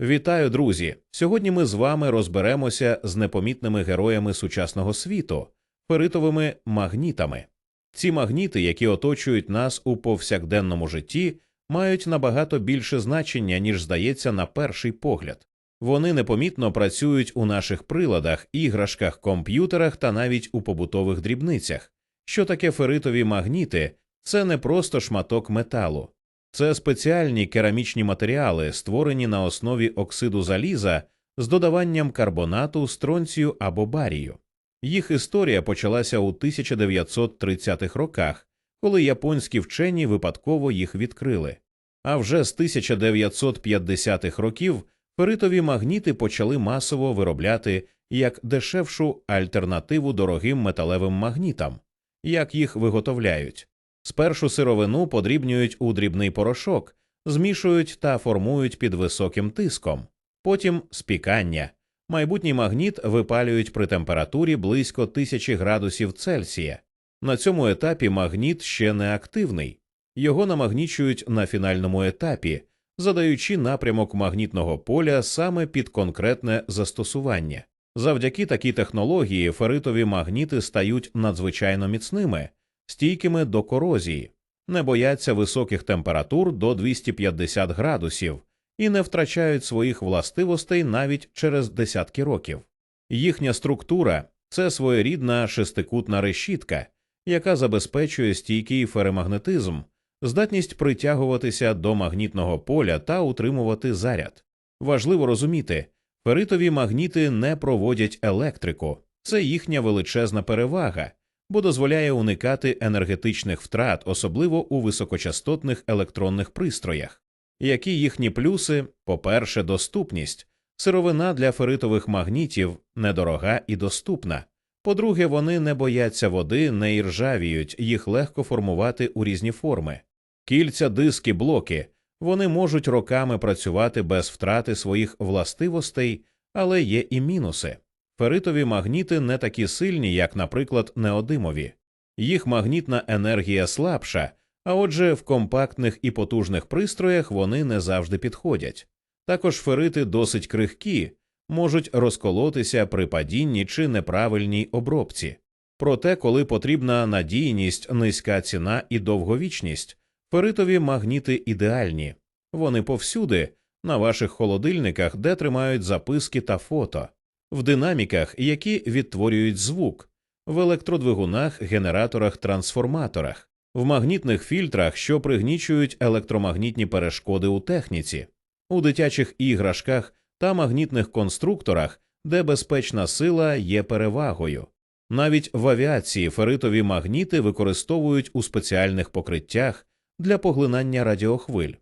Вітаю, друзі! Сьогодні ми з вами розберемося з непомітними героями сучасного світу феритовими магнітами. Ці магніти, які оточують нас у повсякденному житті, мають набагато більше значення, ніж здається на перший погляд. Вони непомітно працюють у наших приладах, іграшках, комп'ютерах та навіть у побутових дрібницях. Що таке феритові магніти? Це не просто шматок металу. Це спеціальні керамічні матеріали, створені на основі оксиду заліза з додаванням карбонату, стронцію або барію. Їх історія почалася у 1930-х роках, коли японські вчені випадково їх відкрили. А вже з 1950-х років феритові магніти почали масово виробляти як дешевшу альтернативу дорогим металевим магнітам. Як їх виготовляють? Спершу сировину подрібнюють у дрібний порошок, змішують та формують під високим тиском, потім спікання. Майбутній магніт випалюють при температурі близько тисячі градусів Цельсія. На цьому етапі магніт ще не активний, його намагнічують на фінальному етапі, задаючи напрямок магнітного поля саме під конкретне застосування. Завдяки такій технології феритові магніти стають надзвичайно міцними стійкими до корозії, не бояться високих температур до 250 градусів і не втрачають своїх властивостей навіть через десятки років. Їхня структура це своєрідна шестикутна решітка, яка забезпечує стійкий феремагнетизм, здатність притягуватися до магнітного поля та утримувати заряд. Важливо розуміти, феритові магніти не проводять електрику, це їхня величезна перевага бо дозволяє уникати енергетичних втрат, особливо у високочастотних електронних пристроях. Які їхні плюси? По-перше, доступність. Сировина для феритових магнітів недорога і доступна. По-друге, вони не бояться води, не іржавіють, їх легко формувати у різні форми. Кільця, диски, блоки вони можуть роками працювати без втрати своїх властивостей, але є і мінуси. Феритові магніти не такі сильні, як, наприклад, неодимові. Їх магнітна енергія слабша, а отже, в компактних і потужних пристроях вони не завжди підходять. Також ферити досить крихкі, можуть розколотися при падінні чи неправильній обробці. Проте, коли потрібна надійність, низька ціна і довговічність, феритові магніти ідеальні, вони повсюди, на ваших холодильниках, де тримають записки та фото в динаміках, які відтворюють звук, в електродвигунах, генераторах, трансформаторах, в магнітних фільтрах, що пригнічують електромагнітні перешкоди у техніці, у дитячих іграшках та магнітних конструкторах, де безпечна сила є перевагою. Навіть в авіації феритові магніти використовують у спеціальних покриттях для поглинання радіохвиль.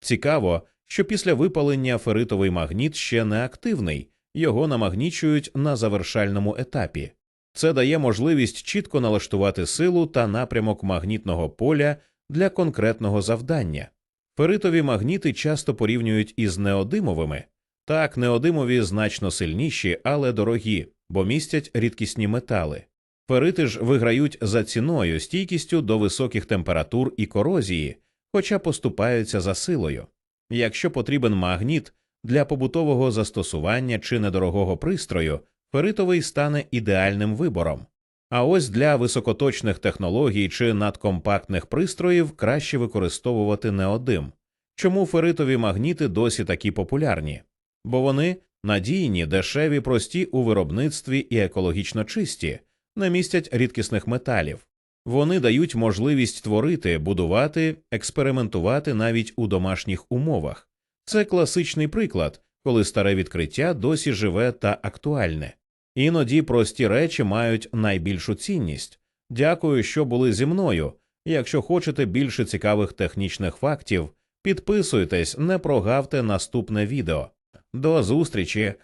Цікаво, що після випалення феритовий магніт ще не активний, його намагнічують на завершальному етапі. Це дає можливість чітко налаштувати силу та напрямок магнітного поля для конкретного завдання. Феритові магніти часто порівнюють із неодимовими. Так, неодимові значно сильніші, але дорогі, бо містять рідкісні метали. Ферити ж виграють за ціною, стійкістю до високих температур і корозії, хоча поступаються за силою. Якщо потрібен магніт, для побутового застосування чи недорогого пристрою феритовий стане ідеальним вибором. А ось для високоточних технологій чи надкомпактних пристроїв краще використовувати неодим. Чому феритові магніти досі такі популярні? Бо вони надійні, дешеві, прості у виробництві і екологічно чисті, не містять рідкісних металів. Вони дають можливість творити, будувати, експериментувати навіть у домашніх умовах. Це класичний приклад, коли старе відкриття досі живе та актуальне. Іноді прості речі мають найбільшу цінність. Дякую, що були зі мною. Якщо хочете більше цікавих технічних фактів, підписуйтесь, не прогавте наступне відео. До зустрічі!